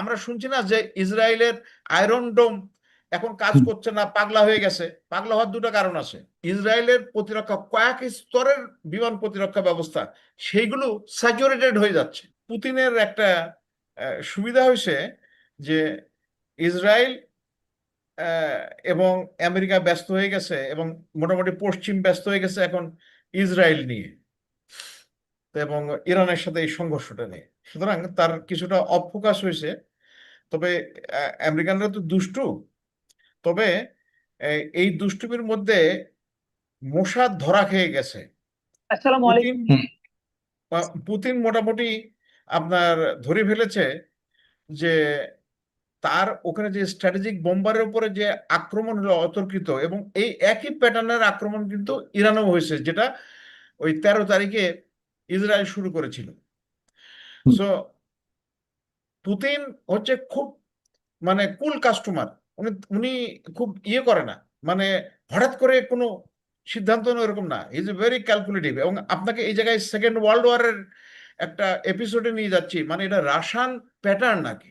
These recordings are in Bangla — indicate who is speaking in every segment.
Speaker 1: আমরা শুনছি না যে ইসরায়েলের আয়রন ডোম এখন কাজ করছে না পাগলা হয়ে গেছে। পাগলা হওয়ার দুটো কারণ আছে। ইসরায়েলের প্রতিরক্ষা কয়েক স্তরের বিমান প্রতিরক্ষা ব্যবস্থা সেইগুলো স্যাচুরেটেড হয়ে যাচ্ছে। পুতিনের একটা সুবিধা হয়েছে যে ইসরায়েল এবং আমেরিকা ব্যস্ত হয়ে গেছে এবং মোটামুটি পশ্চিম ব্যস্ত হয়ে গেছে এখন ইসরায়েল নিয়ে এবং ইরানের সাথে এই সংঘর্ষটা নিয়ে। সুতরাং তার কিছুটা অফোকাস হয়েছে। তবে আমেরিকানরা তো দুষ্টু। তবে এই দুষ্টুমির মধ্যে মোসাদ ধরা খেয়ে গেছে।
Speaker 2: আসসালামু
Speaker 1: পুতিন মোটামুটি আপনার ধরে ফেলেছে যে তার ওখানে যে স্ট্র্যাটেজিক বোম্বারের উপরে যে আক্রমণ হলো অতর্কিত এবং এই একই প্যাটার্নের আক্রমণ কিন্তু ইরানেও হয়েছে যেটা ওই তেরো তারিখে ইসরায়েল শুরু করেছিল। সো পুতিন হচ্ছে খুব মানে কুল কাস্টমার উনি উনি খুব ইয়ে করে না। মানে হঠাৎ করে কোনো সিদ্ধান্ত এরকম না। ইজ এ ভেরি ক্যালকুলেটিভ এবং আপনাকে এই জায়গায় সেকেন্ড ওয়ার্ল্ড ওয়ারের একটা এপিসোডে নিয়ে যাচ্ছি। মানে এটা রাশান প্যাটার্ন নাকি?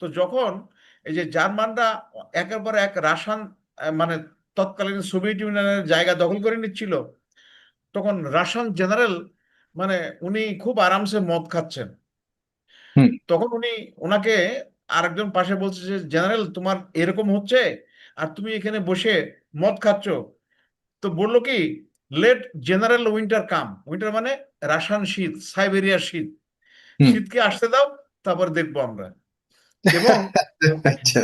Speaker 1: তো যখন এই যে জার্মানরা একের পর এক রাশান মানে তৎকালীন সোভিয়েত ইউনিয়নের জায়গা দখল করে নিচ্ছিল, তখন রাশান জেনারেল মানে উনি খুব আরামসে মদ খাচ্ছেন। তখন উনি ওনাকে আরেকজন পাশে বলছে যে জেনারেল তোমার এরকম হচ্ছে আর তুমি এখানে বসে মদ খাচ্ছ? তো বলল কি late general winter come winter মানে রাশান শীত সাইবেরিয়ার শীত। শীতকে আসতে দাও তারপর দেখব আমরা। এবং
Speaker 3: আচ্ছা।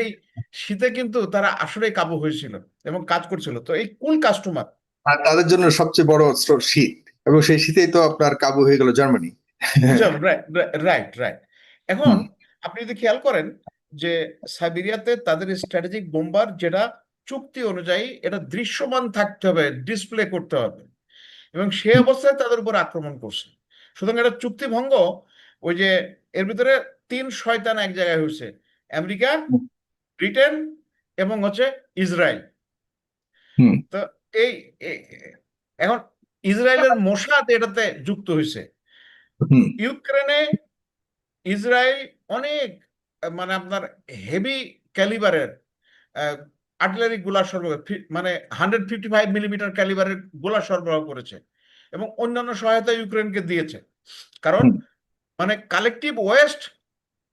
Speaker 1: এই শীতে কিন্তু তারা আসলে কাবু হয়েছিল এবং কাজ করছিল। তো এই কুল কাস্টমার
Speaker 3: আর তাদের জন্য সবচেয়ে বড় শীত। এবং সেই শীতেই তো আপনার কাবু হয়ে গেল জার্মানি।
Speaker 1: রাইট রাইট এখন আপনি যদি খেয়াল করেন যে সাইবেরিয়াতে তাদের স্ট্র্যাটেজিক বোম্বার যেটা চুক্তি অনুযায়ী এটা দৃশ্যমান থাকতে হবে ডিসপ্লে করতে হবে। এবং সে অবস্থায় তাদের উপর আক্রমণ করছে। সুতরাং এটা চুক্তি ভঙ্গ ওই যে এর ভিতরে তিন শয়তান এক জায়গায় হয়েছে আমেরিকা ব্রিটেন এবং হচ্ছে ইসরায়েল। তো এই এখন ইসরায়েলের মোসাদ এটাতে যুক্ত হয়েছে। ইউক্রেনে ইসরায়েল অনেক মানে আপনার হেভি ক্যালিবারের আর্টিলারি গোলা সরবরাহ মানে হান্ড্রেড ফিফটি ফাইভ মিলিমিটার ক্যালিবারের গোলা সরবরাহ করেছে এবং অন্যান্য সহায়তা ইউক্রেনকে দিয়েছে। কারণ মানে কালেকটিভ ওয়েস্ট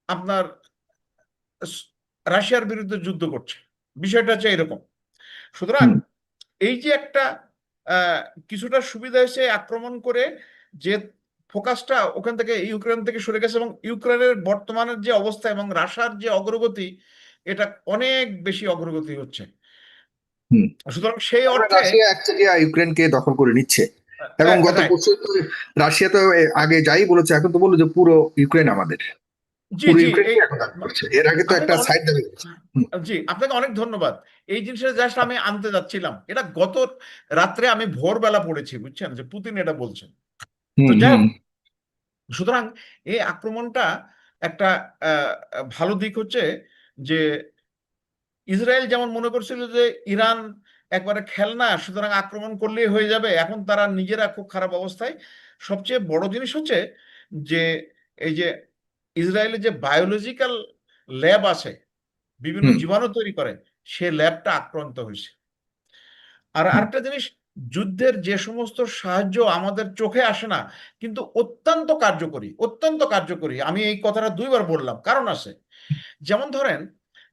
Speaker 1: আপনার রাশিয়ার বিরুদ্ধে যুদ্ধ করছে। বিষয়টা হচ্ছে এরকম। সুতরাং এই যে একটা কিছুটা সুবিধা হয়েছে আক্রমণ করে যে ফোকাসটা ওখান থেকে ইউক্রেন থেকে সরে গেছে এবং ইউক্রেনের বর্তমানের যে অবস্থা এবং রাশিয়ার যে অগ্রগতি এটা অনেক বেশি অগ্রগতি হচ্ছে
Speaker 3: হুম।
Speaker 1: সুতরাং সেই অর্থে
Speaker 3: রাশিয়া ইউক্রেনকে দখল করে নিচ্ছে এবং গত. বছর তো রাশিয়া তো আগে যাই বলেছে এখন তো বলল যে পুরো ইউক্রেন আমাদের এর আগে তো একটা সাইড দাবি
Speaker 1: জি আপনাকে অনেক ধন্যবাদ। এই জিনিসটা জাস্ট আমি আনতে যাচ্ছিলাম। এটা গত রাত্রে আমি ভোরবেলা পড়েছি বুঝছেন? যে পুতিন এটা বলছেন। সুতরাং এই আক্রমণটা একটা ভালো দিক হচ্ছে যে ইসরায়েল যেমন মনে করছিল যে ইরান একবারে খেলনা সুতরাং আক্রমণ করলেই হয়ে যাবে এখন তারা নিজেরা খুব খারাপ অবস্থায়। সবচেয়ে বড় জিনিস হচ্ছে যে এই যে ইসরায়েলের যে বায়োলজিক্যাল ল্যাব আছে বিভিন্ন জীবাণু তৈরি করে সে ল্যাবটা আক্রান্ত হয়েছে। আর আরেকটা জিনিস যুদ্ধের যে সমস্ত সাহায্য আমাদের চোখে আসে না কিন্তু অত্যন্ত কার্যকরী অত্যন্ত কার্যকরী। আমি এই কথাটা দুইবার বললাম কারণ আছে। যেমন ধরেন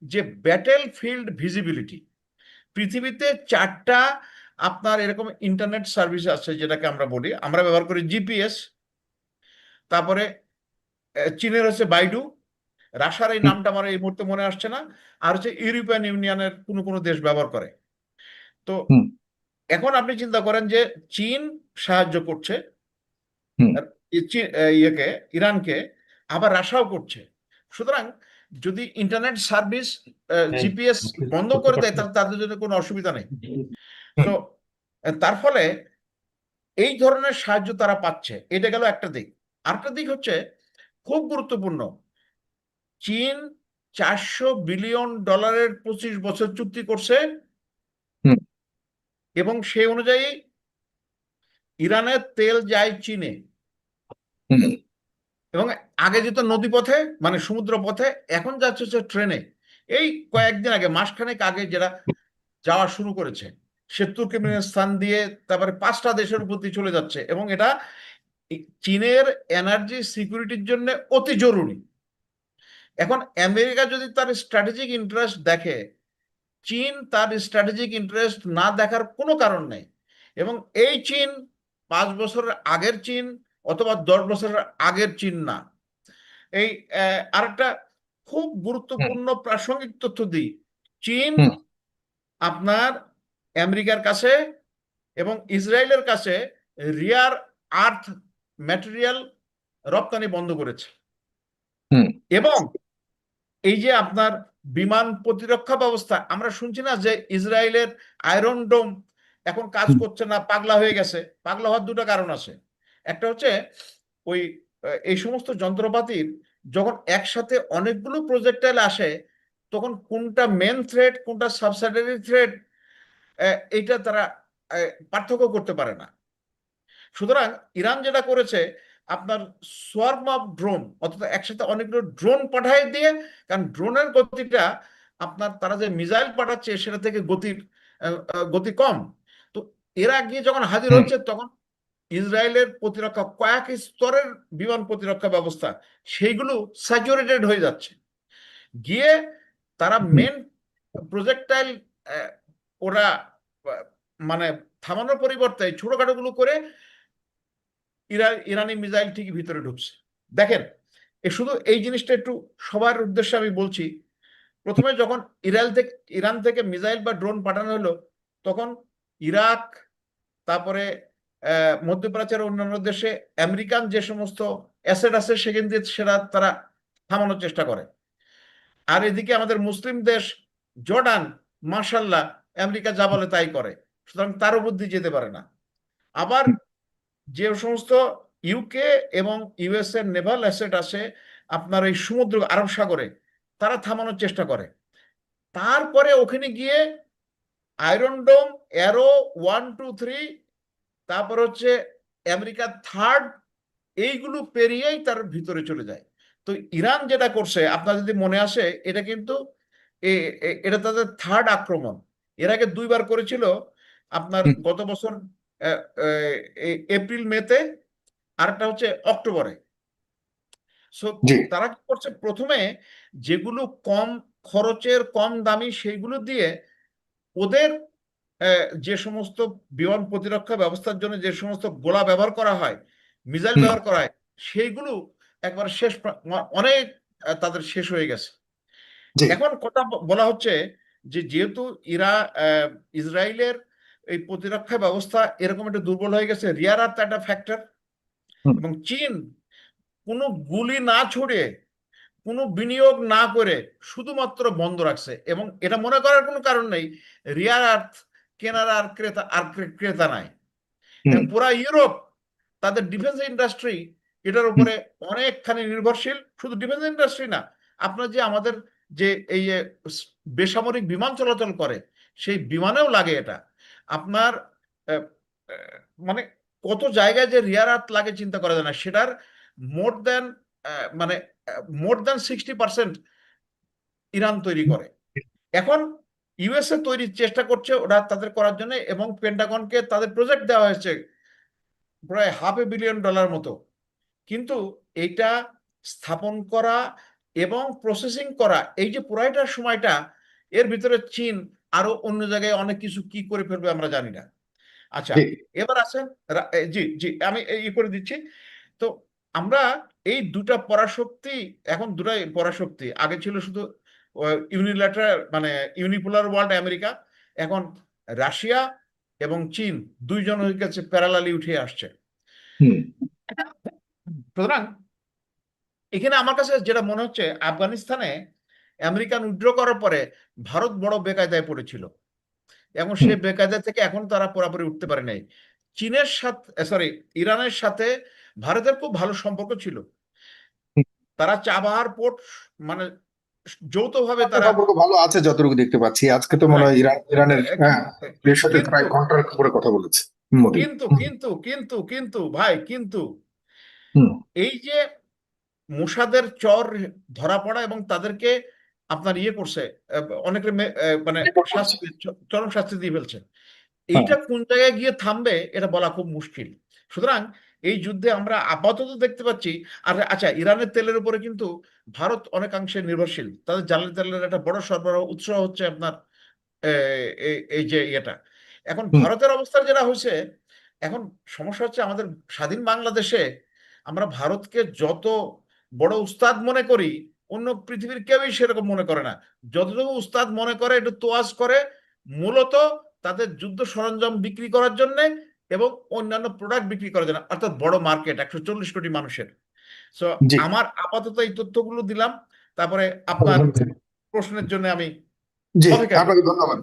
Speaker 1: যে ব্যাটেল ফিল্ড ভিজিবিলিটি পৃথিবীতে চারটা আপনার এরকম ইন্টারনেট সার্ভিস আছে যেটাকে আমরা বলি আমরা ব্যবহার করি জিপিএস তারপরে চীনের হচ্ছে বাইডু। রাশার এই নামটা আমার এই মুহূর্তে মনে আসছে না। আর হচ্ছে ইউরোপিয়ান ইউনিয়নের কোনো কোনো দেশ ব্যবহার করে। তো এখন আপনি চিন্তা করেন যে চীন সাহায্য করছে। ইয়েকে ইরানকে আবার রাশাও করছে। সুতরাং যদি ইন্টারনেট সার্ভিস জিপিএস বন্ধ করে দেয় তাহলে তাদের জন্য কোনো অসুবিধা নেই। তো তার ফলে এই ধরনের সাহায্য তারা পাচ্ছে। এটা গেল একটা দিক। আরেকটা দিক হচ্ছে খুব গুরুত্বপূর্ণ। চীন চারশো বিলিয়ন ডলারের পঁচিশ বছর চুক্তি করছে। এবং সেই অনুযায়ী ইরানের তেল যায় চীনে। এবং আগে যেত নদী পথে মানে সমুদ্র পথে এখন যাচ্ছে হচ্ছে ট্রেনে। এই কয়েকদিন আগে মাসখানেক আগে যারা যাওয়া শুরু করেছে সে তুর্কমেনিস্তান দিয়ে তারপরে পাঁচটা দেশের প্রতি চলে যাচ্ছে। এবং এটা চীনের এনার্জি সিকিউরিটির জন্য অতি জরুরি। এখন আমেরিকা যদি তার স্ট্র্যাটেজিক ইন্টারেস্ট দেখে চীন তার স্ট্র্যাটেজিক ইন্টারেস্ট না দেখার কোনো কারণ নেই। এবং এই চীন পাঁচ বছরের আগের চীন অথবা দশ বছরের আগের চীন না। এই আরেকটা খুব গুরুত্বপূর্ণ প্রাসঙ্গিক তথ্য দিই। চীন আপনার আমেরিকার কাছে এবং ইসরায়েলের কাছে রিয়ার আর্থ ম্যাটেরিয়াল রপ্তানি বন্ধ করেছে। এবং এই যে আপনার বিমান প্রতিরক্ষা ব্যবস্থা আমরা শুনছি না যে ইসরায়েলের আয়রন ডোম এখন কাজ করছে না পাগলা হয়ে গেছে। পাগলা হওয়ার দুটো কারণ আছে। একটা হচ্ছে ওই এই সমস্ত যন্ত্রপাতির যখন একসাথে অনেকগুলো প্রজেক্টাইল আসে তখন কোনটা মেন থ্রেড কোনটা সাবসাইডারি থ্রেড এইটা তারা পার্থক্য করতে পারে না। সুতরাং ইরান যেটা করেছে আপনার সোয়ার্ম অফ ড্রোন অর্থাৎ একসাথে অনেকগুলো ড্রোন পাঠায় দিয়ে কারণ ড্রোনের গতিটা আপনার তারা যে মিসাইল পাঠাচ্ছে সেটা থেকে গতির গতি কম। তো এরা গিয়ে যখন হাজির হচ্ছে তখন ইসরায়েলের প্রতিরক্ষা কয়েক স্তরের বিমান প্রতিরক্ষা ব্যবস্থা সেইগুলো স্যাচুরেটেড হয়ে যাচ্ছে। গিয়ে তারা। মেন প্রজেক্টাইল ওরা মানে থামানোর পরিবর্তে ছোটখাটোগুলো করে ইরা, ইরানি মিসাইল ঠিকই ভিতরে ঢুকছে। দেখেন, এ শুধু এই জিনিসটা একটু সবার উদ্দেশ্যে আমি বলছি, প্রথমে যখন ইরাল থেকে, ইরান থেকে মিসাইল বা ড্রোন পাঠানো হলো, তখন ইরাক, তারপরে মধ্যপ্রাচ্যের অন্যান্য দেশে আমেরিকান যে সমস্ত অ্যাসেট আছে, সেখান দিয়ে সেটা তারা থামানোর চেষ্টা করে। আর এদিকে আমাদের মুসলিম দেশ, জর্ডান মার্শাল্লাহ আমেরিকা যা বলে তাই করে, সুতরাং তারও বুদ্ধি যেতে পারে না। আবার যে সমস্ত ইউকে এবং ইউএস এর নেভাল অ্যাসেট আছে আপনার এই সমুদ্র আরব সাগরে তারা থামানোর চেষ্টা করে। তারপরে ওখানে গিয়ে iron dome arrow one two three তারপর হচ্ছে আমেরিকার থার্ড এইগুলো পেরিয়েই তার ভিতরে চলে যায়। তো ইরান যেটা করছে আপনার যদি মনে আসে এটা কিন্তু এটা তাদের থার্ড আক্রমণ। এর আগে দুইবার করেছিল আপনার গত বছর এপ্রিল মেতে আরেকটা হচ্ছে অক্টোবরে। সো তারা কি করছে? প্রথমে যেগুলো কম খরচের কম দামি সেইগুলো দিয়ে ওদের যে সমস্ত বিমান প্রতিরক্ষা ব্যবস্থার জন্য যে সমস্ত গোলা ব্যবহার করা হয়
Speaker 3: মিজাইল
Speaker 1: ব্যবহার করা হয় সেইগুলো একবার শেষ অনেক তাদের শেষ হয়ে গেছে। এখন কথা বলা হচ্ছে যে যেহেতু ইরা আহ, ইসরায়েলের এই প্রতিরক্ষা ব্যবস্থা এরকম একটা দুর্বল হয়ে গেছে। রিয়ার আর্থ একটা ফ্যাক্টর এবং চীন কোনো গুলি না ছড়িয়ে কোনো বিনিয়োগ না করে শুধুমাত্র বন্ধ রাখছে এবং এটা মনে করার কোনো কারণ নেই রিয়ার আর্থ কেনার আর ক্রেতা আর ক্রেতা নাই। পুরা ইউরোপ তাদের ডিফেন্স ইন্ডাস্ট্রি এটার উপরে অনেকখানি নির্ভরশীল। শুধু ডিফেন্স ইন্ডাস্ট্রি না আপনার যে আমাদের যে এই বেসামরিক বিমান চলাচল করে সেই বিমানেও লাগে এটা। আপনার মানে কত জায়গায় যে রিয়ার আর্থ লাগে চিন্তা করা যায় না। সেটার মোর দেন মানে more than sixty percent Iran তৈরি করে। এখন ইউএসএ তৈরির চেষ্টা করছে ওরা তাদের করার জন্য এবং পেন্টাগনকে তাদের প্রজেক্ট দেওয়া হয়েছে প্রায় হাফ এ বিলিয়ন ডলার মতো। কিন্তু এটা স্থাপন করা এবং প্রসেসিং করা, এই যে পুরাইটার সময়টা, এর ভিতরে চীন আরও অন্য জায়গায় অনেক কিছু কি করে ফেলবে আমরা জানি না। আচ্ছা এবার আছে জি জি আমি এই করে দিচ্ছি। তো আমরা এই দুটা পরাশক্তি এখন দুটাই পরাশক্তি আগে ছিল শুধু ইউনিল্যাটারাল মানে ইউনিপোলার ওয়ার্ল্ড আমেরিকা এখন রাশিয়া এবং চীন দুইজন দুইজনের কাছে প্যারালালি উঠে আসছে। সুতরাং এখানে আমার কাছে যেটা মনে হচ্ছে আফগানিস্তানে আমেরিকান উইথড্র করার পরে ভারত বড় বেকায়দায় পড়েছিল। এবং সে বেকায়দা থেকে এখন তারা পুরোপুরি উঠতে পারে নাই। চীনের সাথে সরি ইরানের সাথে ভারতের খুব ভালো সম্পর্ক ছিল। তারা চাবাহার পোর্ট মানে যৌথভাবে তারা
Speaker 3: সম্পর্ক ভালো আছে যতটুকু দেখতে পাচ্ছি। আজকে তো মনে হয় ইরান ইরানের হ্যাঁ এর সাথে প্রায়
Speaker 1: কিন্তু
Speaker 3: ঘণ্টার উপরে কথা বলেছে
Speaker 1: কিন্তু কিন্তু কিন্তু কিন্তু ভাই কিন্তু এই যে মোসাদের চর ধরা পড়া এবং তাদেরকে আপনার ইয়ে করছে অনেকে মানে শাস্তি চরম শাস্তি দিয়ে ফেলছে। এইটা কোন জায়গায় গিয়ে থামবে এটা বলা খুব মুশকিল। সুতরাং এই যুদ্ধে আমরা আপাতত দেখতে পাচ্ছি আর আচ্ছা ইরানের তেলের উপরে কিন্তু ভারত অনেকাংশে নির্ভরশীল। তাদের জ্বালানি তেলের একটা বড় সরবরাহ উৎস হচ্ছে আপনার এই যে ইয়েটা। এখন ভারতের অবস্থা যেটা হয়েছে এখন সমস্যা হচ্ছে আমাদের স্বাধীন বাংলাদেশে আমরা ভারতকে যত বড় উস্তাদ মনে করি অন্য পৃথিবীর কেউই সেরকম মনে করে না। যতটুকু উস্তাদ মনে করে একটু তোয়াজ করে মূলত তাদের যুদ্ধ সরঞ্জাম বিক্রি করার জন্য এবং অন্যান্য প্রোডাক্ট বিক্রি করার জন্য অর্থাৎ বড় মার্কেট একশো চল্লিশ কোটি মানুষের। সো আমার আপাতত এই তথ্যগুলো দিলাম। তারপরে আপনার প্রশ্নের জন্য আমি।
Speaker 3: আপনাকে ধন্যবাদ।